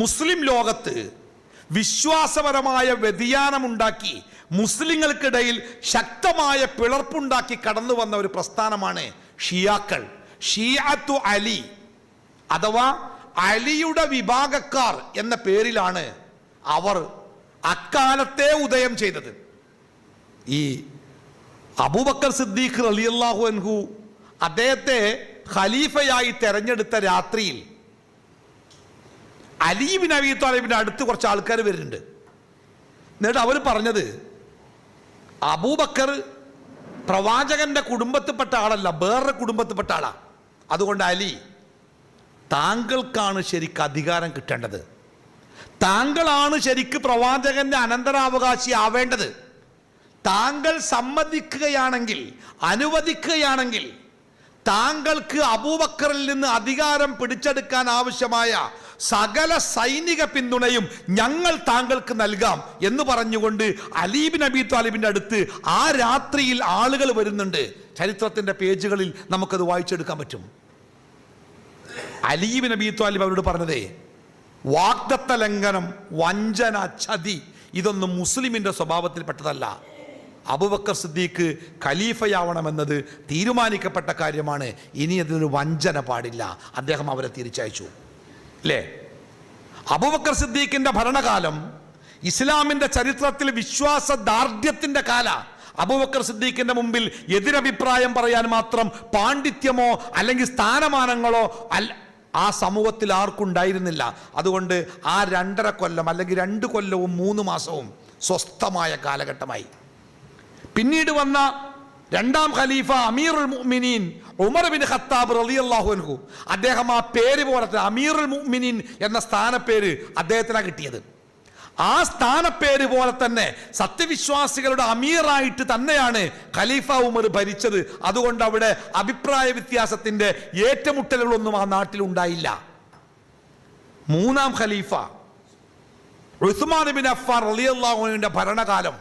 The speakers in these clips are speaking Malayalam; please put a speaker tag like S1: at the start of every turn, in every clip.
S1: മുസ്ലിം ലോകത്ത് വിശ്വാസപരമായ വ്യതിയാനമുണ്ടാക്കി മുസ്ലിങ്ങൾക്കിടയിൽ ശക്തമായ പിളർപ്പുണ്ടാക്കി കടന്നു വന്ന ഒരു പ്രസ്ഥാനമാണ് ഷിയാക്കൾ. ഷിയാത്തു അലി അഥവാ അലിയുടെ വിഭാഗക്കാർ എന്ന പേരിലാണ് അവർ അക്കാലത്തെ ഉദയം ചെയ്തത്. ഈ അബൂബക്കർ സിദ്ദീഖ് റളിയല്ലാഹു അൻഹു അദ്ദേഹത്തെ ഖലീഫയായി തെരഞ്ഞെടുത്ത രാത്രിയിൽ അലീബിൻ അബി താലിബിന്റെ അടുത്ത് കുറച്ച് ആൾക്കാർ വരുന്നുണ്ട്. എന്നിട്ട് അവർ പറഞ്ഞത് അബൂബക്കർ പ്രവാചകന്റെ കുടുംബത്തിൽപ്പെട്ട ആളല്ല വേറെ കുടുംബത്തിൽപ്പെട്ട ആളാ. അതുകൊണ്ട് അലി താങ്കൾക്കാണ് ശരിക്ക് അധികാരം കിട്ടേണ്ടത്. താങ്കളാണ് ശരിക്ക് പ്രവാചകന്റെ അനന്തരാവകാശി ആവേണ്ടത്. താങ്കൾ സമ്മതിക്കുകയാണെങ്കിൽ അനുവദിക്കുകയാണെങ്കിൽ താങ്കൾക്ക് അബൂബക്കറിൽ നിന്ന് അധികാരം പിടിച്ചെടുക്കാൻ ആവശ്യമായ സകല സൈനിക പിന്തുണയും ഞങ്ങൾ താങ്കൾക്ക് നൽകാം എന്ന് പറഞ്ഞുകൊണ്ട് അലീബിൻ അബി താലിബിന്റെ അടുത്ത് ആ രാത്രിയിൽ ആളുകൾ വരുന്നുണ്ട്. ചരിത്രത്തിന്റെ പേജുകളിൽ നമുക്കത് വായിച്ചെടുക്കാൻ പറ്റും. അലീബിൻ അബി താലിബ് അവരോട് പറഞ്ഞതേ വാഗ്ദത്ത ലംഘനം വഞ്ചന ചതി ഇതൊന്നും മുസ്ലിമിന്റെ സ്വഭാവത്തിൽപ്പെട്ടതല്ല. അബുബക്കർ സിദ്ദീഖ് ഖലീഫയാവണമെന്നത് തീരുമാനിക്കപ്പെട്ട കാര്യമാണ്. ഇനി അതിനൊരു വഞ്ചന പാടില്ല. അദ്ദേഹം അവരെ തിരിച്ചയച്ചു. അല്ലേ അബുബക്കർ സിദ്ദീഖിന്റെ ഭരണകാലം ഇസ്ലാമിന്റെ ചരിത്രത്തിൽ വിശ്വാസ ദാർഢ്യത്തിന്റെ കാല. അബുബക്കർ സിദ്ദീഖിന്റെ മുമ്പിൽ എതിരഭിപ്രായം പറയാൻ മാത്രം പാണ്ഡിത്യമോ അല്ലെങ്കിൽ സ്ഥാനമാനങ്ങളോ അല്ല ആ സമൂഹത്തിൽ ആർക്കുണ്ടായിരുന്നില്ല അതുകൊണ്ട് ആ രണ്ടര കൊല്ലം അല്ലെങ്കിൽ രണ്ട് കൊല്ലവും മൂന്ന് മാസവും സ്വസ്ഥമായ കാലഘട്ടമായി. പിന്നീട് വന്ന രണ്ടാം ഖലീഫ അമീറുൽ മുഅ്മിനീൻ ഉമർ ബിൻ ഖത്താബ് റളിയല്ലാഹു അൻഹു. അദ്ദേഹം ആ പേര് പോലെ അമീറുൽ മുഅ്മിനീൻ എന്ന സ്ഥാനപ്പേര് അദ്ദേഹത്തിനാണ് കിട്ടിയത്. ആ സ്ഥാനപ്പേര് പോലെ തന്നെ സത്യവിശ്വാസികളുടെ അമീറായിട്ട് തന്നെയാണ് ഖലീഫ ഉമർ ഭരിച്ചത്. അതുകൊണ്ട് അവിടെ അഭിപ്രായ വ്യത്യാസത്തിന്റെ ഏറ്റുമുട്ടലുകളൊന്നും ആ നാട്ടിൽ ഉണ്ടായില്ല. മൂന്നാം ഖലീഫ ഉസ്മാൻ ബിൻ അഫ്ഫാർ റളിയല്ലാഹുവിന്റെ ഭരണകാലം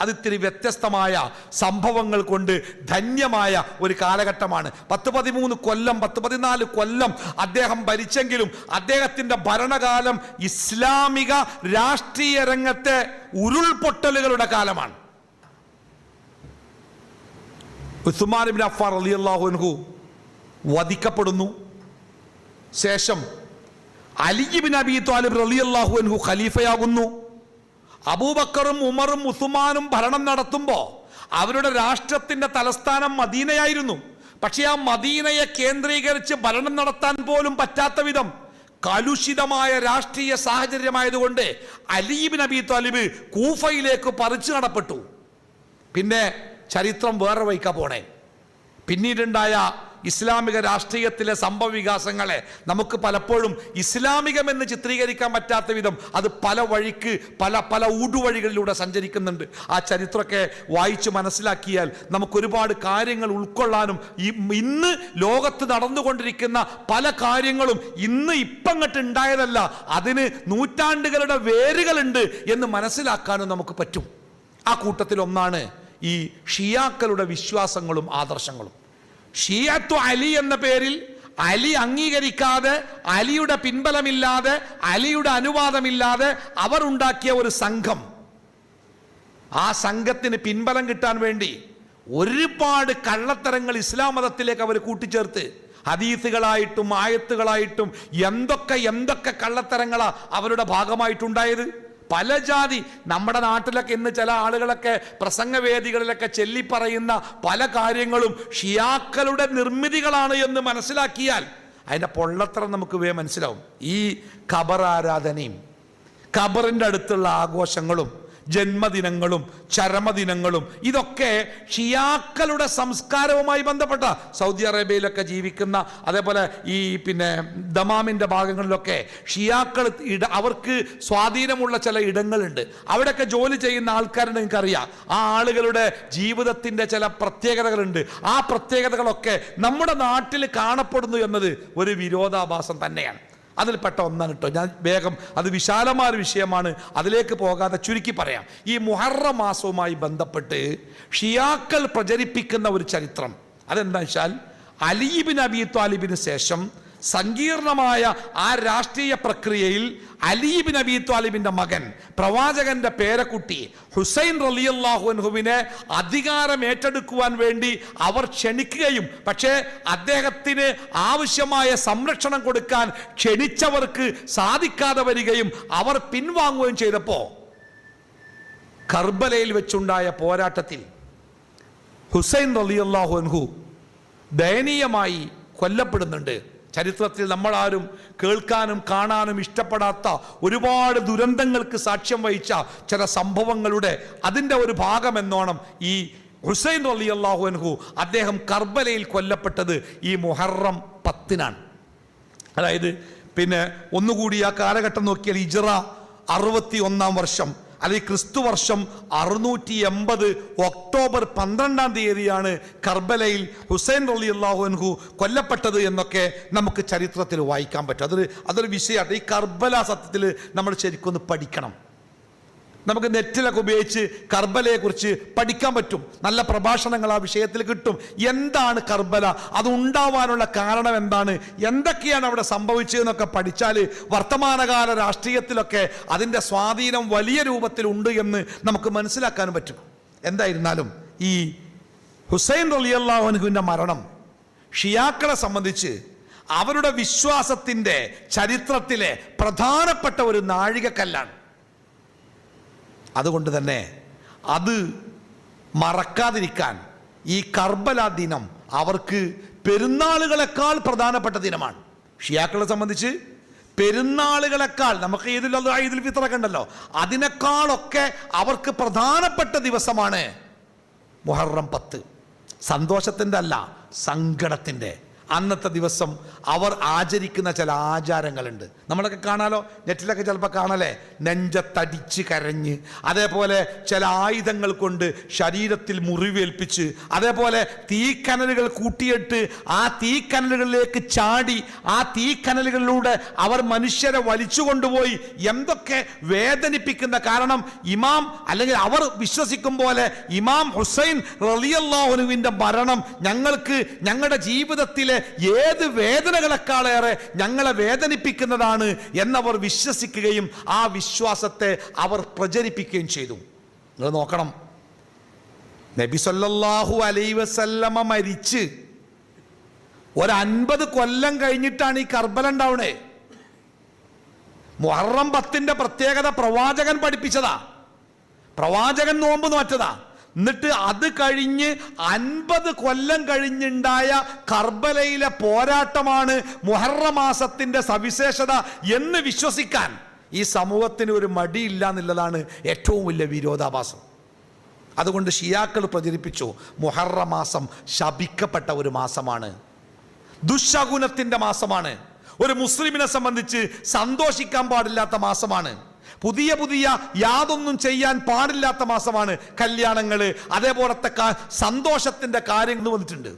S1: അത് ഇത്തിരി വ്യത്യസ്തമായ സംഭവങ്ങൾ കൊണ്ട് ധന്യമായ ഒരു കാലഘട്ടമാണ്. പത്ത് പതിമൂന്ന് കൊല്ലം പത്ത് പതിനാല് കൊല്ലം അദ്ദേഹം ഭരിച്ചെങ്കിലും അദ്ദേഹത്തിന്റെ ഭരണകാലം ഇസ്ലാമിക രാഷ്ട്രീയ രംഗത്തെ ഉരുൾപൊട്ടലുകളുടെ കാലമാണ്. ഉസ്മാൻ അഫ്ഫാർ റളിയല്ലാഹു അൻഹു വധിക്കപ്പെടുന്നു. ശേഷം അലിബിൻ അബി താലിബ് അലി അൻഹു ഖലീഫയാകുന്നു. അബൂബക്കറും ഉമറും ഉസുമാനും ഭരണം നടത്തുമ്പോൾ അവരുടെ രാഷ്ട്രത്തിന്റെ തലസ്ഥാനം മദീനയായിരുന്നു. പക്ഷേ ആ മദീനയെ കേന്ദ്രീകരിച്ച് ഭരണം നടത്താൻ പോലും പറ്റാത്ത വിധം കലുഷിതമായ രാഷ്ട്രീയ സാഹചര്യമായതുകൊണ്ട് അലീബിൻ നബി താലിബ് കൂഫയിലേക്ക് പറിച്ചു നടപ്പെട്ടു. പിന്നെ ചരിത്രം വേറെ വയ്ക്കാ പോണേ. പിന്നീടുണ്ടായ ഇസ്ലാമിക രാഷ്ട്രീയത്തിലെ സംഭവവികാസങ്ങളെ നമുക്ക് പലപ്പോഴും ഇസ്ലാമികമെന്ന് ചിത്രീകരിക്കാൻ പറ്റാത്ത വിധം അത് പല വഴിക്ക് പല പല ഊടുവഴികളിലൂടെ സഞ്ചരിക്കുന്നുണ്ട്. ആ ചരിത്രമൊക്കെ വായിച്ച് മനസ്സിലാക്കിയാൽ നമുക്ക് ഒരുപാട് കാര്യങ്ങൾ ഉൾക്കൊള്ളാനും ഈ ഇന്ന് ലോകത്ത് നടന്നുകൊണ്ടിരിക്കുന്ന പല കാര്യങ്ങളും ഇന്ന് ഇപ്പങ്ങട്ട് ഉണ്ടായതല്ല അതിന് നൂറ്റാണ്ടുകളുടെ വേരുകളുണ്ട് എന്ന് മനസ്സിലാക്കാനും നമുക്ക് പറ്റും. ആ കൂട്ടത്തിലൊന്നാണ് ഈ ഷിയാക്കളുടെ വിശ്വാസങ്ങളും ആദർശങ്ങളും. ഷിയത്തു അലി എന്ന പേരിൽ അലി അംഗീകരിക്കാതെ അലിയുടെ പിൻബലമില്ലാതെ അലിയുടെ അനുവാദമില്ലാതെ അവർ ഉണ്ടാക്കിയ ഒരു സംഘം. ആ സംഘത്തിന് പിൻബലം കിട്ടാൻ വേണ്ടി ഒരുപാട് കള്ളത്തരങ്ങൾ ഇസ്ലാം മതത്തിലേക്ക് അവർ കൂട്ടിച്ചേർത്ത് ഹദീസുകളായിട്ടും ആയത്തുകളായിട്ടും എന്തൊക്കെ എന്തൊക്കെ കള്ളത്തരങ്ങളാണ് അവരുടെ ഭാഗമായിട്ടുണ്ടായത്? പല ജാതി നമ്മുടെ നാട്ടിലൊക്കെ ഇന്ന് ചില ആളുകളൊക്കെ പ്രസംഗവേദികളിലൊക്കെ ചെല്ലിപ്പറയുന്ന പല കാര്യങ്ങളും ഷിയാക്കളുടെ നിർമ്മിതികളാണ് എന്ന് മനസ്സിലാക്കിയാൽ അതിന്റെ പൊള്ളത്തരം നമുക്ക് വേ മനസ്സിലാവും. ഈ ഖബർ ആരാധനയും ഖബറിന്റെ അടുത്തുള്ള ആഘോഷങ്ങളും ജന്മദിനങ്ങളും ചരമദിനങ്ങളും ഇതൊക്കെ ഷിയാക്കളുടെ സംസ്കാരവുമായി ബന്ധപ്പെട്ട സൗദി അറേബ്യയിലൊക്കെ ജീവിക്കുന്ന അതേപോലെ ഈ പിന്നെ ദമാമിന്റെ ഭാഗങ്ങളിലൊക്കെ ഷിയാക്കൾ ഇട അവർക്ക് സ്വാധീനമുള്ള ചില ഇടങ്ങളുണ്ട്. അവിടെയൊക്കെ ജോലി ചെയ്യുന്ന ആൾക്കാരെ നിങ്ങൾക്കറിയാം ആ ആളുകളുടെ ജീവിതത്തിന്റെ ചില പ്രത്യേകതകളുണ്ട്. ആ പ്രത്യേകതകളൊക്കെ നമ്മുടെ നാട്ടിൽ കാണപ്പെടുന്നു എന്നത് ഒരു വിരോധാഭാസം തന്നെയാണ്. അതിൽപ്പെട്ട ഒന്നാണ് കേട്ടോ ഞാൻ വേഗം അത് വിശാലമായ ഒരു വിഷയമാണ്. അതിലേക്ക് പോകാതെ ചുരുക്കി പറയാം. ഈ മുഹറ മാസവുമായി ബന്ധപ്പെട്ട് ഷിയാക്കൾ പ്രചരിപ്പിക്കുന്ന ഒരു ചരിത്രം. അതെന്താ വെച്ചാൽ അലീബിൻ അബി താലിബിന് ശേഷം സങ്കീർണമായ ആ രാഷ്ട്രീയ പ്രക്രിയയിൽ അലീബ് നബി ത്വാലിബിന്റെ മകൻ പ്രവാചകന്റെ പേരക്കുട്ടി ഹുസൈൻ റലിയല്ലാഹുൻഹുവിനെ അധികാരം ഏറ്റെടുക്കുവാൻ വേണ്ടി അവർ ക്ഷണിക്കുകയും പക്ഷേ അദ്ദേഹത്തിന് ആവശ്യമായ സംരക്ഷണം കൊടുക്കാൻ ക്ഷണിച്ചവർക്ക് സാധിക്കാതെ വരികയും അവർ പിൻവാങ്ങുകയും ചെയ്തപ്പോൾ കർബലയിൽ വെച്ചുണ്ടായ പോരാട്ടത്തിൽ ഹുസൈൻ റലിയല്ലാഹു അൻഹു ദയനീയമായി കൊല്ലപ്പെടുന്നുണ്ട്. ചരിത്രത്തിൽ നമ്മളാരും കേൾക്കാനും കാണാനും ഇഷ്ടപ്പെടാത്ത ഒരുപാട് ദുരന്തങ്ങൾക്ക് സാക്ഷ്യം വഹിച്ച ചില സംഭവങ്ങളുടെ അതിന്റെ ഒരു ഭാഗമെന്നോണം ഈ ഹുസൈൻ അലി അള്ളാഹു അൻഹു അദ്ദേഹം കർബലയിൽ കൊല്ലപ്പെട്ടത് ഈ മുഹറം പത്തിനാണ്. അതായത് പിന്നെ ഒന്നുകൂടി ആ കാലഘട്ടം നോക്കിയാൽ ഇജറ അറുപത്തി ഒന്നാം വർഷം. അല്ലെങ്കിൽ ക്രിസ്തു വർഷം അറുന്നൂറ്റി എൺപത് ഒക്ടോബർ പന്ത്രണ്ടാം തീയതിയാണ് കർബലയിൽ ഹുസൈൻ റലി അൻഹു കൊല്ലപ്പെട്ടത് എന്നൊക്കെ നമുക്ക് ചരിത്രത്തിൽ വായിക്കാൻ പറ്റും. അതൊരു അതൊരു വിഷയമാണ്. ഈ കർബല സത്യത്തിൽ നമ്മൾ ശരിക്കൊന്ന് പഠിക്കണം. നമുക്ക് നെറ്റിലൊക്കെ ഉപയോഗിച്ച് കർബലയെക്കുറിച്ച് പഠിക്കാൻ പറ്റും. നല്ല പ്രഭാഷണങ്ങൾ ആ വിഷയത്തിൽ കിട്ടും. എന്താണ് കർബല? അത് ഉണ്ടാവാനുള്ള കാരണം എന്താണ്? എന്തൊക്കെയാണ് അവിടെ സംഭവിച്ചതെന്നൊക്കെ പഠിച്ചാൽ വർത്തമാനകാല രാഷ്ട്രീയത്തിലൊക്കെ അതിന്റെ സ്വാധീനം വലിയ രൂപത്തിൽ ഉണ്ട് എന്ന് നമുക്ക് മനസ്സിലാക്കാൻ പറ്റും. എന്തായിരുന്നാലും ഈ ഹുസൈൻ റലിയല്ലാഹുവിന്റെ മരണം ഷിയാക്കളെ സംബന്ധിച്ച് അവരുടെ വിശ്വാസത്തിന്റെ ചരിത്രത്തിലെ പ്രധാനപ്പെട്ട ഒരു നാഴികക്കല്ലാണ്. അതുകൊണ്ട് തന്നെ അത് മറക്കാതിരിക്കാൻ ഈ കർബല ദിനം അവർക്ക് പെരുന്നാളുകളെക്കാൾ പ്രധാനപ്പെട്ട ദിനമാണ്. ഷിയാക്കളെ സംബന്ധിച്ച് പെരുന്നാളുകളെക്കാൾ നമുക്ക് ഈദുൽ അദ്ഹ ഈദുൽ ഫിത്തറൊക്കെ ഉണ്ടല്ലോ. അതിനേക്കാളൊക്കെ അവർക്ക് പ്രധാനപ്പെട്ട ദിവസമാണ് മുഹറം പത്ത്. സന്തോഷത്തിന്റെ അല്ല സങ്കടത്തിന്റെ. അന്നത്തെ ദിവസം അവർ ആചരിക്കുന്ന ചില ആചാരങ്ങളുണ്ട്. നമ്മളൊക്കെ കാണാലോ? നെറ്റിലൊക്കെ ചിലപ്പോൾ കാണാലേ നെഞ്ചത്തടിച്ച് കരഞ്ഞ് അതേപോലെ ചില ആയുധങ്ങൾ കൊണ്ട് ശരീരത്തിൽ മുറിവേൽപ്പിച്ച് അതേപോലെ തീക്കനലുകൾ കൂട്ടിയിട്ട് ആ തീക്കനലുകളിലേക്ക് ചാടി ആ തീക്കനലുകളിലൂടെ അവർ മനുഷ്യരെ വലിച്ചു കൊണ്ടുപോയി. എന്തൊക്കെ വേദനിപ്പിക്കുന്ന കാരണം? ഇമാം അല്ലെങ്കിൽ അവർ വിശ്വസിക്കും പോലെ ഇമാം ഹുസൈൻ റലിയല്ലാഹുനുവിന്റെ മരണം ഞങ്ങൾക്ക് ഞങ്ങളുടെ ജീവിതത്തിലെ ഏത് വേദനകളെക്കാളേറെ ഞങ്ങളെ വേദനിപ്പിക്കുന്നതാണ് എന്നവർ വിശ്വസിക്കുകയും ആ വിശ്വാസത്തെ അവർ പ്രചരിപ്പിക്കുകയും ചെയ്തു. നിങ്ങൾ നോക്കണം. നബി സല്ലാഹു അലൈ വസല്ലമ മരിച്ച് ഒരു അൻപത് കൊല്ലം കഴിഞ്ഞിട്ടാണ് ഈ കർബല ഉണ്ടാവണേ. മുഹറം പത്തിന്റെ പ്രത്യേകത പ്രവാചകൻ പഠിപ്പിച്ചതാ. പ്രവാചകൻ നോമ്പ് നോറ്റതാ എന്നിട്ട് അത് കഴിഞ്ഞ് അൻപത് കൊല്ലം കഴിഞ്ഞുണ്ടായ കർബലയിലെ പോരാട്ടമാണ് മുഹറമാസത്തിന്റെ സവിശേഷത എന്ന് വിശ്വസിക്കാൻ ഈ സമൂഹത്തിന് ഒരു മടിയില്ല എന്നുള്ളതാണ് ഏറ്റവും വലിയ വിരോധാഭാസം. അതുകൊണ്ട് ഷിയാക്കൾ പ്രചരിപ്പിച്ചു മുഹറമാസം ശപിക്കപ്പെട്ട ഒരു മാസമാണ്. ദുശകുനത്തിന്റെ മാസമാണ്. ഒരു മുസ്ലിമിനെ സംബന്ധിച്ച് സന്തോഷിക്കാൻ പാടില്ലാത്ത മാസമാണ്. പുതിയ പുതിയ യാതൊന്നും ചെയ്യാൻ പാടില്ലാത്ത മാസമാണ് കല്യാണങ്ങൾ. അതേപോലത്തെ സന്തോഷത്തിന്റെ കാര്യങ്ങൾ വന്നിട്ടുണ്ട്.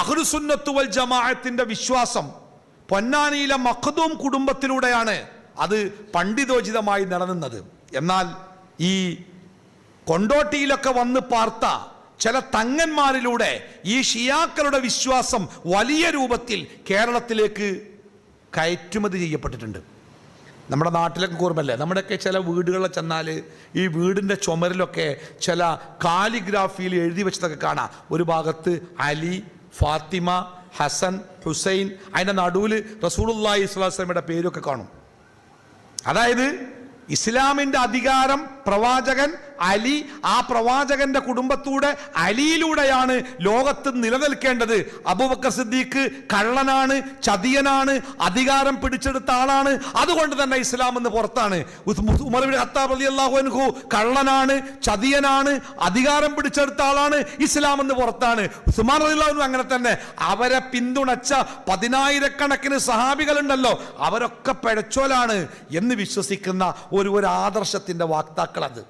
S1: അഹ്റുസുന്നത്തുവൽ ജമാഅത്തിന്റെ വിശ്വാസം പൊന്നാനിയിലെ മഖദൂം കുടുംബത്തിലൂടെയാണ് അത് പണ്ഡിതോചിതമായി നിലനിന്നത്. എന്നാൽ ഈ കൊണ്ടോട്ടിയിലൊക്കെ വന്ന് പാർത്ത ചില തങ്ങന്മാരിലൂടെ ഈ ഷിയാക്കളുടെ വിശ്വാസം വലിയ രൂപത്തിൽ കേരളത്തിലേക്ക് കയറ്റുമതി ചെയ്യപ്പെട്ടിട്ടുണ്ട്. നമ്മുടെ നാട്ടിലൊക്കെ കൂർമ്മല്ലേ നമ്മുടെയൊക്കെ ചില വീടുകളിൽ ചെന്നാൽ ഈ വീടിന്റെ ചുമരിലൊക്കെ ചില കാലിഗ്രാഫിയിൽ എഴുതി വെച്ചതൊക്കെ കാണാം. ഒരു ഭാഗത്ത് അലി ഫാത്തിമ ഹസൻ ഹുസൈൻ അതിന്റെ നടുവിൽ റസൂലുള്ളാഹി ഇസ്ലാസ്ലമിയുടെ പേരൊക്കെ കാണും. അതായത് ഇസ്ലാമിന്റെ അധികാരം പ്രവാചകൻ അലി ആ പ്രവാചകന്റെ കുടുംബത്തൂടെ അലിയിലൂടെയാണ് ലോകത്ത് നിലനിൽക്കേണ്ടത്. അബൂബക്കർ സിദ്ദീഖ് കള്ളനാണ് ചതിയനാണ് അധികാരം പിടിച്ചെടുത്ത ആളാണ്. അതുകൊണ്ട് തന്നെ ഇസ്ലാം എന്ന് പുറത്താണ്. ഖത്താബ് അൻഹു കള്ളനാണ് ചതിയനാണ് അധികാരം പിടിച്ചെടുത്ത ആളാണ്. ഇസ്ലാം എന്ന് പുറത്താണ്. ഉസ്മാൻ അൻഹു അങ്ങനെ തന്നെ. അവരെ പിന്തുണച്ച പതിനായിരക്കണക്കിന് സഹാബികളുണ്ടല്ലോ. അവരൊക്കെ പിഴച്ചോലാണ് എന്ന് വിശ്വസിക്കുന്ന ഒരു ഒരു ആദർശത്തിന്റെ വാക്താക്കൾ അത്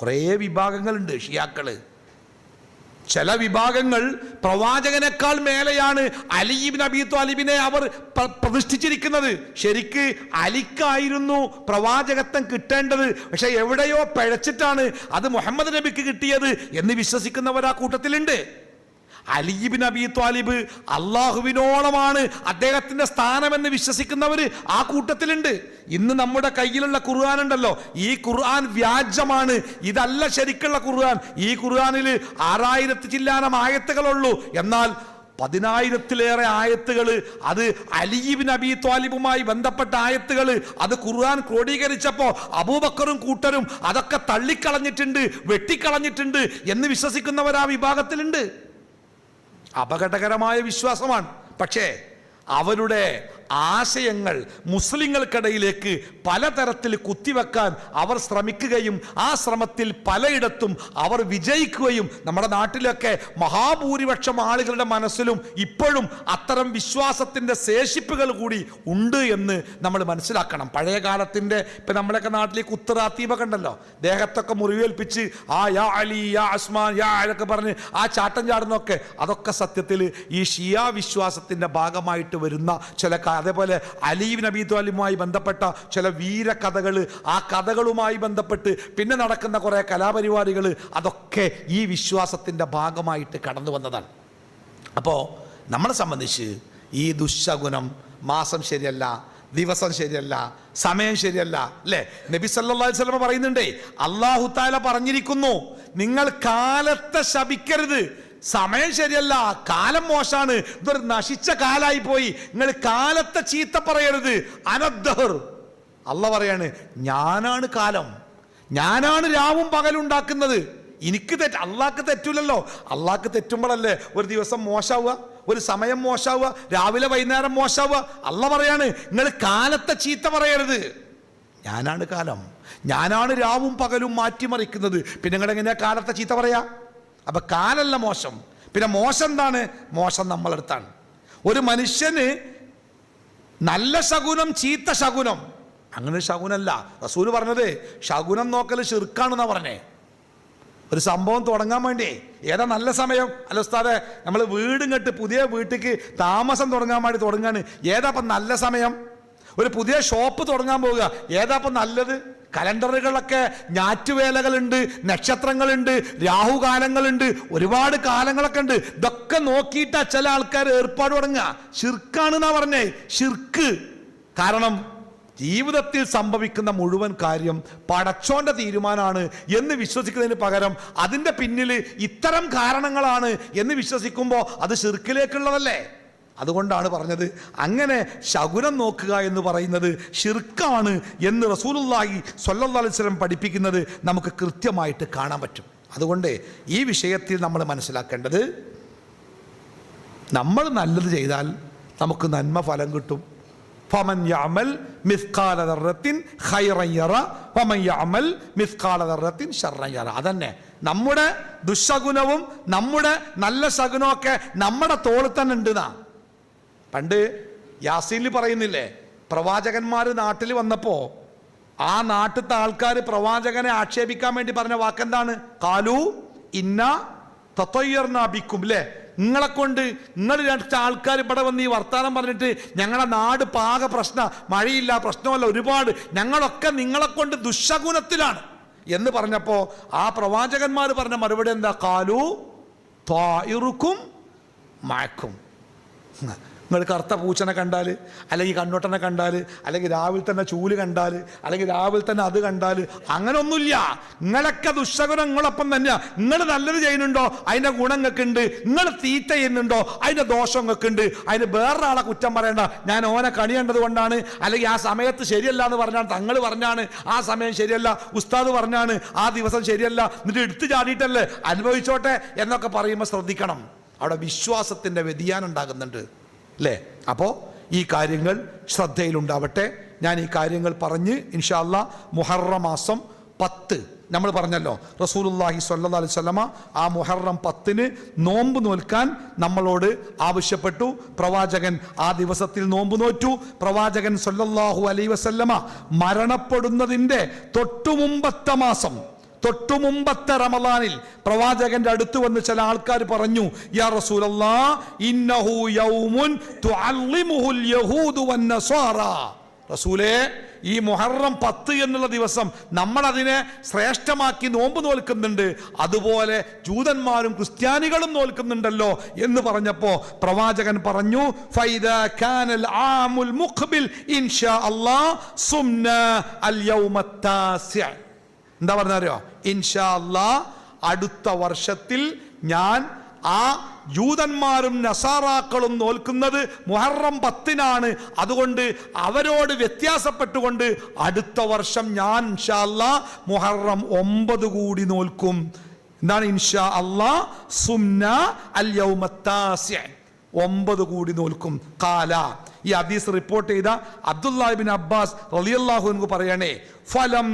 S1: കുറേ വിഭാഗങ്ങളുണ്ട് ഷിയാക്കൾ ചില വിഭാഗങ്ങൾ പ്രവാചകനേക്കാൾ മേലെയാണ് അലിബിൻ അബി ത്വാലിബിനെ അവർ പ്രതിഷ്ഠിച്ചിരിക്കുന്നത്. ശരിക്ക് അലിക്കായിരുന്നു പ്രവാചകത്വം കിട്ടേണ്ടത്. പക്ഷെ എവിടെയോ പിഴച്ചിട്ടാണ് അത് മുഹമ്മദ് നബിക്ക് കിട്ടിയത് എന്ന് വിശ്വസിക്കുന്നവർ ആ കൂട്ടത്തിലുണ്ട്. അലീബിൻ അബി ത്വാലിബ് അള്ളാഹുവിനോളമാണ് അദ്ദേഹത്തിന്റെ സ്ഥാനമെന്ന് വിശ്വസിക്കുന്നവർ ആ കൂട്ടത്തിലുണ്ട്. ഇന്ന് നമ്മുടെ കയ്യിലുള്ള ഖുർആൻ ഉണ്ടല്ലോ. ഈ ഖുർആൻ വ്യാജമാണ്. ഇതല്ല ശരിക്കുള്ള ഖുർആൻ. ഈ ഖുർആനിൽ ആറായിരത്തി ചില്ലാനം ആയത്തുകളുള്ളൂ. എന്നാൽ പതിനായിരത്തിലേറെ ആയത്തുകൾ അത് അലീബിൻ അബി ത്വാലിബുമായി ബന്ധപ്പെട്ട ആയത്തുകൾ അത് ഖുർആൻ ക്രോഡീകരിച്ചപ്പോൾ അബൂബക്കറും കൂട്ടരും അതൊക്കെ തള്ളിക്കളഞ്ഞിട്ടുണ്ട് വെട്ടിക്കളഞ്ഞിട്ടുണ്ട് എന്ന് വിശ്വസിക്കുന്നവർ ആ വിഭാഗത്തിലുണ്ട്. അപകടകരമായ വിശ്വാസമാണ്. പക്ഷേ അവരുടെ ആശയങ്ങൾ മുസ്ലിങ്ങൾക്കിടയിലേക്ക് പലതരത്തിൽ കുത്തിവെക്കാൻ അവർ ശ്രമിക്കുകയും ആ ശ്രമത്തിൽ പലയിടത്തും അവർ വിജയിക്കുകയും നമ്മുടെ നാട്ടിലൊക്കെ മഹാഭൂരിപക്ഷം ആളുകളുടെ മനസ്സിലും ഇപ്പോഴും അത്തരം വിശ്വാസത്തിന്റെ ശേഷിപ്പുകൾ കൂടി ഉണ്ട് എന്ന് നമ്മൾ മനസ്സിലാക്കണം. പഴയ കാലത്തിന്റെ ഇപ്പം നമ്മളൊക്കെ നാട്ടിലേക്ക് ഉത്തറാത്തീപൊക്കെ ഉണ്ടല്ലോ. ദേഹത്തൊക്കെ മുറിവേൽപ്പിച്ച് ആ യാ അലി യാ അസ്മാൻ യാ അതൊക്കെ പറഞ്ഞ് ആ ചാട്ടം ചാടുന്നൊക്കെ അതൊക്കെ സത്യത്തിൽ ഈ ഷിയ വിശ്വാസത്തിന്റെ ഭാഗമായിട്ട് വരുന്ന ചില അതേപോലെ അലീബ് നബി ത്വാലിമുമായി ബന്ധപ്പെട്ട ചില വീരകഥകൾ ആ കഥകളുമായി ബന്ധപ്പെട്ട് പിന്നെ നടക്കുന്ന കുറേ കലാപരിപാടികൾ അതൊക്കെ ഈ വിശ്വാസത്തിന്റെ ഭാഗമായിട്ട് കടന്നു വന്നതാണ്. അപ്പോൾ നമ്മളെ സംബന്ധിച്ച് ഈ ദുശകുനം മാസം ശരിയല്ല ദിവസം ശരിയല്ല സമയം ശരിയല്ല അല്ലേ? നബി അലൈഹി വസല്ലം പറയുന്നുണ്ടേ അള്ളാഹു താല പറഞ്ഞിരിക്കുന്നു നിങ്ങൾ കാലത്തെ ശപിക്കരുത് സമയം ശരിയല്ല കാലം മോശാണ്. ഇതൊരു നശിച്ച കാലായി പോയി. നിങ്ങൾ കാലത്തെ ചീത്ത പറയരുത്. അനദ്ധർ. അല്ല പറയാണ് ഞാനാണ് കാലം. ഞാനാണ് രാവും പകലുണ്ടാക്കുന്നത് എനിക്ക് തെറ്റ് അള്ളാക്ക് തെറ്റില്ലല്ലോ അള്ളാക്ക് തെറ്റുമ്പോഴല്ലേ ഒരു ദിവസം മോശാവുക ഒരു സമയം മോശാവുക രാവിലെ വൈകുന്നേരം മോശാവുക. അല്ല പറയാണ് നിങ്ങൾ കാലത്തെ ചീത്ത പറയരുത്. ഞാനാണ് കാലം. ഞാനാണ് രാവും പകലും മാറ്റിമറിക്കുന്നത്. പിന്നെ നിങ്ങൾ എങ്ങനെയാ കാലത്തെ ചീത്ത പറയാ? അപ്പൊ കാലല്ല മോശം. പിന്നെ മോശം എന്താണ്? മോശം നമ്മളെടുത്താണ്. ഒരു മനുഷ്യന് നല്ല ശകുനം ചീത്ത ശകുനം. അങ്ങനെ ശകുനല്ല. റസൂൽ പറഞ്ഞത് ശകുനം നോക്കൽ ഷിർക്കാണെന്നാ പറഞ്ഞേ. ഒരു സംഭവം തുടങ്ങാൻ വേണ്ടി. ഏതാ നല്ല സമയം? അല്ല ഉസ്താദെ നമ്മൾ വീടും കെട്ട് പുതിയ വീട്ടിക്ക് താമസം തുടങ്ങാൻ വേണ്ടി തുടങ്ങാണ്. ഏതാ അപ്പം നല്ല സമയം? ഒരു പുതിയ ഷോപ്പ് തുടങ്ങാൻ പോവുക. ഏതാ അപ്പം നല്ലത്? കലണ്ടറുകളൊക്കെ ഞാറ്റുവേലകളുണ്ട് നക്ഷത്രങ്ങളുണ്ട് രാഹുകാലങ്ങളുണ്ട് ഒരുപാട് കാലങ്ങളൊക്കെ ഉണ്ട്. ഇതൊക്കെ നോക്കിയിട്ടാ ചില ആൾക്കാർ ഏർപ്പാട് തുടങ്ങുക. ഷിർക്കാണെന്നാ പറഞ്ഞേ? ഷിർക്ക് കാരണം ജീവിതത്തിൽ സംഭവിക്കുന്ന മുഴുവൻ കാര്യം പടച്ചോന്റെ തീരുമാനമാണ് എന്ന് വിശ്വസിക്കുന്നതിന് പകരം അതിന്റെ പിന്നിൽ ഇത്തരം കാരണങ്ങളാണ് എന്ന് വിശ്വസിക്കുമ്പോൾ അത് ഷിർക്കിലേക്കുള്ളതല്ലേ അതുകൊണ്ടാണ് പറഞ്ഞത്. അങ്ങനെ ശകുനം നോക്കുക എന്ന് പറയുന്നത് ഷിർക്കാണ് എന്ന് റസൂലുള്ളാഹി സ്വല്ലല്ലാഹു അലൈഹി വസല്ലം പഠിപ്പിക്കുന്നത് നമുക്ക് കൃത്യമായിട്ട് കാണാൻ പറ്റും. അതുകൊണ്ട് ഈ വിഷയത്തിൽ നമ്മൾ മനസ്സിലാക്കേണ്ടത് നമ്മൾ നല്ലത് ചെയ്താൽ നമുക്ക് നന്മ ഫലം കിട്ടും. ഫമൻ യഅമൽ മിസ്കാല ദർറത്തിൻ ഖൈറൻ യറ ഫമൻ യഅമൽ മിസ്കാല ദർറത്തിൻ യറ. അതന്നെ നമ്മുടെ ദുശകുനവും നമ്മുടെ നല്ല ശകുനമൊക്കെ നമ്മുടെ തോളിൽ തന്നെ ഉണ്ട് നാ പണ്ട് യാസീനിൽ പറയുന്നില്ലേ പ്രവാചകന്മാർ നാട്ടിൽ വന്നപ്പോൾ ആ നാട്ടിലത്തെ ആൾക്കാർ പ്രവാചകനെ ആക്ഷേപിക്കാൻ വേണ്ടി പറഞ്ഞ വാക്കെന്താണ്? കാലു ഇന്ന തത്വയ്യർനാബിക്കും അല്ലേ നിങ്ങളെ കൊണ്ട് നിങ്ങൾ രണ്ട് ആൾക്കാർ ഇവിടെ വന്ന് ഈ വർത്തമാനം പറഞ്ഞിട്ട് ഞങ്ങളുടെ നാട് പാക പ്രശ്ന മഴയില്ല പ്രശ്നമല്ല ഒരുപാട്. ഞങ്ങളൊക്കെ നിങ്ങളെ കൊണ്ട് ദുശകുനത്തിലാണ്. എന്ന് പറഞ്ഞപ്പോൾ ആ പ്രവാചകന്മാർ പറഞ്ഞ മറുപടി എന്താ? കാലു തായിറുക്കും മയക്കും നിങ്ങൾ കറുത്ത പൂച്ചനെ കണ്ടാൽ അല്ലെങ്കിൽ കണ്ണോട്ടനെ കണ്ടാൽ അല്ലെങ്കിൽ രാവിലെ തന്നെ ചൂൽ കണ്ടാൽ അല്ലെങ്കിൽ രാവിലെ തന്നെ അത് കണ്ടാൽ അങ്ങനെ ഒന്നുമില്ല നിങ്ങളൊക്കെ ദുഷ്ടഗുണം നിങ്ങളൊപ്പം തന്നെയാ. നിങ്ങൾ നല്ലത് ചെയ്യുന്നുണ്ടോ? അതിന്റെ ഗുണം ഉണ്ട് നിങ്ങൾ തീറ്റ ചെയ്യുന്നുണ്ടോ? അതിന്റെ ദോഷം ഉണ്ട് അതിന് വേറൊരാളെ കുറ്റം പറയണ്ട. ഞാൻ ഓനെ കണിയേണ്ടത് കൊണ്ടാണ്. അല്ലെങ്കിൽ ആ സമയത്ത് ശരിയല്ല എന്ന് പറഞ്ഞാണ് തങ്ങൾ പറഞ്ഞാണ്. ആ സമയം ശരിയല്ല. ഉസ്താദ് പറഞ്ഞാണ്. ആ ദിവസം ശരിയല്ല. എന്നിട്ട് എടുത്തു ചാടിയിട്ടല്ലേ? അനുഭവിച്ചോട്ടെ എന്നൊക്കെ പറയുമ്പോൾ ശ്രദ്ധിക്കണം. അവിടെ വിശ്വാസത്തിന്റെ വ്യതിയാനം ഉണ്ടാകുന്നുണ്ട്. അല്ലേ അപ്പോൾ ഈ കാര്യങ്ങൾ ശ്രദ്ധയിലുണ്ടാവട്ടെ. ഞാൻ ഈ കാര്യങ്ങൾ പറഞ്ഞ് ഇൻഷാല്ല മുഹറ മാസം പത്ത്. നമ്മൾ പറഞ്ഞല്ലോ റസൂലുല്ലാഹി സ്വല്ലല്ലാഹി അലൈഹി വസല്ലമ ആ മുഹറം പത്തിന് നോമ്പ് നോൽക്കാൻ നമ്മളോട് ആവശ്യപ്പെട്ടു. പ്രവാചകൻ ആ ദിവസത്തിൽ നോമ്പ് നോറ്റു. പ്രവാചകൻ സ്വല്ലല്ലാഹു അലൈഹി വസല്ലമ മരണപ്പെടുന്നതിന്റെ തൊട്ടുമുമ്പത്തെ മാസം തൊട്ടു മുമ്പത്തെ റമദാനിൽ പ്രവാചകന്റെ അടുത്ത് വന്ന് ചില ആൾക്കാർ പറഞ്ഞു യാ റസൂലല്ലാ ഇന്നഹു യൗമുൻ തുഅല്ലിമുഹുൽ റസൂലേ ഈ മുഹറം പത്ത് എന്നുള്ള ദിവസം നമ്മളതിനെ ശ്രേഷ്ഠമാക്കി നോമ്പ് നോൽക്കുന്നുണ്ട്. അതുപോലെ ജൂതന്മാരും ക്രിസ്ത്യാനികളും നോൽക്കുന്നുണ്ടല്ലോ എന്ന് പറഞ്ഞപ്പോ പ്രവാചകൻ പറഞ്ഞു മുഖ്ബിൽ ഇൻഷാ അല്ലാ സുംന അൽ എന്താ പറഞ്ഞറിയോ? ഇൻഷാ അല്ലാഹ് അടുത്ത വർഷത്തിൽ ഞാൻ ആ ജൂതന്മാരും നസാറാക്കളും നോൽക്കുന്നത് മുഹറം പത്തിനാണ്. അതുകൊണ്ട് അവരോട് വ്യത്യാസപ്പെട്ടുകൊണ്ട് അടുത്ത വർഷം ഞാൻ ഇൻഷാല്ല മുഹറം ഒമ്പത് കൂടി നോൽക്കും. എന്താണ് ഇൻഷാ അല്ലാ സുന്ന അൽ ഒമ്പത് കൂടി നോൽക്കും. കാല. ഈ ഹദീസ് റിപ്പോർട്ട് ചെയ്ത അബ്ദുല്ലാഹിബിൻ അബ്ബാസ് റലിയല്ലാഹു എന്ന് പറയണേ ഫലം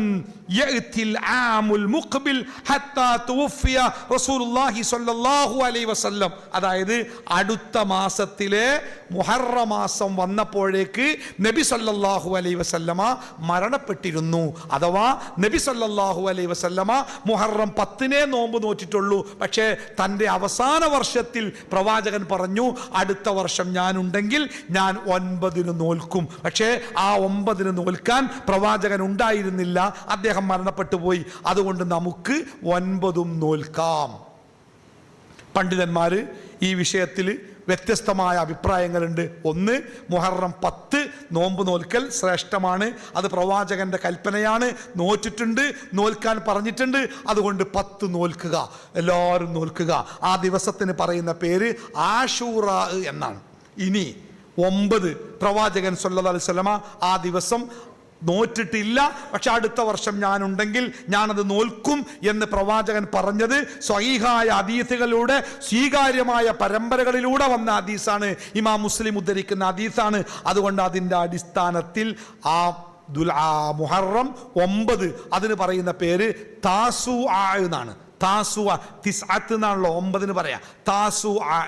S1: യഅ്തിൽ ആമുൽ മുഖ്ബിൽ ഹത്താ തുവഫിയ റസൂലുള്ളാഹി സ്വല്ലല്ലാഹു അലൈഹി വസല്ലം അതായത് അടുത്ത മാസത്തിലെ മുഹറ മാസം വന്നപ്പോഴേക്ക് നബി സല്ലല്ലാഹു അലൈഹി വസല്ലമ മരണപ്പെട്ടിരുന്നു. അഥവാ നബി സല്ലല്ലാഹു അലൈഹി വസല്ലമ മുഹറം പത്തിനെ നോമ്പ് നോറ്റിട്ടുള്ളൂ. പക്ഷേ തന്റെ അവസാന വർഷത്തിൽ പ്രവാചകൻ പറഞ്ഞു അടുത്ത വർഷം ഞാനുണ്ടെങ്കിൽ ഞാൻ ഒൻപതിന് നോൽക്കും. പക്ഷേ ആ ഒമ്പതിന് നോൽക്കാൻ പ്രവാചകൻ ഉണ്ടായിരുന്നില്ല. അദ്ദേഹം മരണപ്പെട്ടു പോയി അതുകൊണ്ട് നമുക്ക് ഒൻപതും നോൽക്കാം. പണ്ഡിതന്മാർ ഈ വിഷയത്തിൽ വ്യത്യസ്തമായ അഭിപ്രായങ്ങളുണ്ട്. ഒന്ന് മുഹറം പത്ത് നോമ്പ് നോൽക്കൽ ശ്രേഷ്ഠമാണ്. അത് പ്രവാചകന്റെ കൽപ്പനയാണ്. നോറ്റിട്ടുണ്ട് നോൽക്കാൻ പറഞ്ഞിട്ടുണ്ട്. അതുകൊണ്ട് പത്ത് നോൽക്കുക. എല്ലാവരും നോൽക്കുക. ആ ദിവസത്തിന് പറയുന്ന പേര് ആഷൂറ എന്നാണ്. ഇനി ഒമ്പത് പ്രവാചകൻ സല്ലല്ലാഹു അലൈഹി വസല്ലമ ആ ദിവസം നോറ്റിട്ടില്ല. പക്ഷെ അടുത്ത വർഷം ഞാനുണ്ടെങ്കിൽ ഞാനത് നോൽക്കും എന്ന് പ്രവാചകൻ പറഞ്ഞത് സ്വഹീഹായ അതീസുകളിലൂടെ സ്വീകാര്യമായ പരമ്പരകളിലൂടെ വന്ന അതീസാണ് ഇമാ മുസ്ലിം ഉദ്ധരിക്കുന്ന അതീസാണ് അതുകൊണ്ട് അതിന്റെ അടിസ്ഥാനത്തിൽ ആ ദുൽ ആ മുഹറം ഒമ്പത് അതിന് പറയുന്ന പേര് താസു ആ എന്നാണ്. താസു തിസ്അത്ത് എന്നാണല്ലോ ഒമ്പതിന് പറയാം. താസു ആ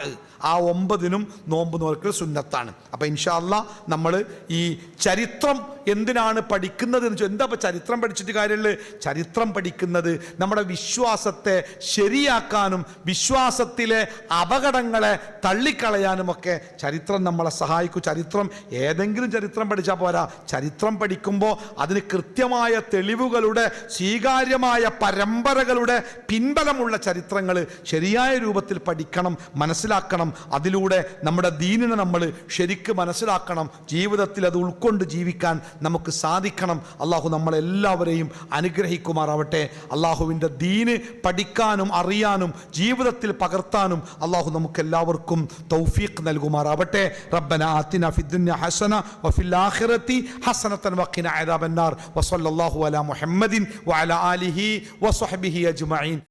S1: ആ ഒമ്പതിനും നോമ്പ് നോൽക്കൽ സുന്നത്താണ്. അപ്പം ഇൻഷാല്ല നമ്മൾ ഈ ചരിത്രം എന്തിനാണ് പഠിക്കുന്നത് എന്ന് എന്താ ചരിത്രം പഠിച്ചിട്ട് കാര്യമില്ല? ചരിത്രം പഠിക്കുന്നത് നമ്മുടെ വിശ്വാസത്തെ ശരിയാക്കാനും വിശ്വാസത്തിലെ അപകടങ്ങളെ തള്ളിക്കളയാനുമൊക്കെ ചരിത്രം നമ്മളെ സഹായിക്കും. ചരിത്രം ഏതെങ്കിലും ചരിത്രം പഠിച്ചാൽ പോരാ. ചരിത്രം പഠിക്കുമ്പോൾ അതിന് കൃത്യമായ തെളിവുകളുടെ സ്വീകാര്യമായ പരമ്പരകളുടെ പിൻബലമുള്ള ചരിത്രങ്ങൾ ശരിയായ രൂപത്തിൽ പഠിക്കണം മനസ്സിലാക്കണം. അതിലൂടെ നമ്മുടെ ദീനിനെ നമ്മൾ ശരിക്ക് മനസ്സിലാക്കണം. ജീവിതത്തിൽ അത് ഉൾക്കൊണ്ട് ജീവിക്കാൻ നമുക്ക് സാധിക്കണം. അള്ളാഹു നമ്മളെല്ലാവരെയും അനുഗ്രഹിക്കുമാറാവട്ടെ. അള്ളാഹുവിന്റെ ദീന് പഠിക്കാനും അറിയാനും ജീവിതത്തിൽ പകർത്താനും അള്ളാഹു നമുക്ക് എല്ലാവർക്കും തൗഫീഖ് നൽകുമാറാവട്ടെ. റബ്ബന ആത്തിന ഫിദ്ദുന്യ ഹസന വഫിൽ ആഖിറതി ഹസനത്തൻ വഖിന അദാബന്നാർ. വസല്ലല്ലാഹു അലാ മുഹമ്മദിൻ വഅലാ ആലിഹി വസ്വഹ്ബിഹി അജ്മഈൻ.